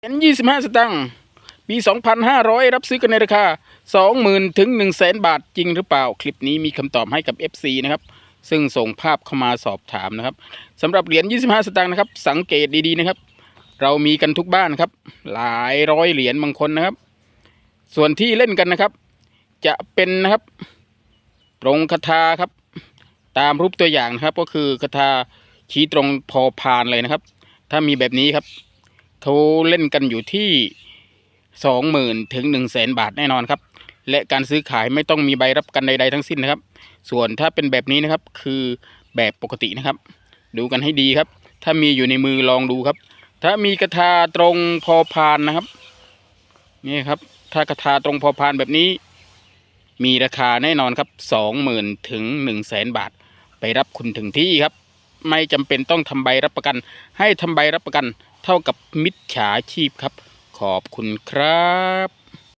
เหรียญยี่สิบห้าสตางค์ปีสองพันห้าร้อยรับซื้อกันในราคาสองหมื่นถึงหนึ่งแสนบาทจริงหรือเปล่า คลิปนี้มีคำตอบให้กับ FC นะครับ ซึ่งส่งภาพเข้ามาสอบถามนะครับสำหรับเหรียญ 25 สตางค์นะครับ สังเกตดีๆนะครับ เรามีกันทุกบ้านครับ หลายร้อยเหรียญบางคนนะครับ ส่วนที่เล่นกันนะครับ จะเป็นนะครับ ตรงคาถาครับ ตามรูปตัวอย่างนะครับ ก็คือคาถาชี้ตรงพอพานเลยนะครับ ถ้ามีแบบนี้ครับ เขาเล่นกันอยู่ที่สองหมื่นถึงหนึ่งแสนบาทแน่นอนครับ และการซื้อขายไม่ต้องมีใบรับประกันใดๆทั้งสิ้นนะครับ ส่วนถ้าเป็นแบบนี้นะครับคือแบบปกตินะครับ ดูกันให้ดีครับ ถ้ามีอยู่ในมือลองดูครับ ถ้ามีกระทาตรงพอพานนะครับนี่ครับ ถ้ากระทาตรงพอพานแบบนี้ มีราคาแน่นอนครับสองหมื่นถึงหนึ่งแสนบาท ไปรับคุณถึงที่ครับ ไม่จำเป็นต้องทำใบรับประกัน ให้ทำใบรับประกัน เท่ากับมิจฉาชีพครับ ขอบคุณครับ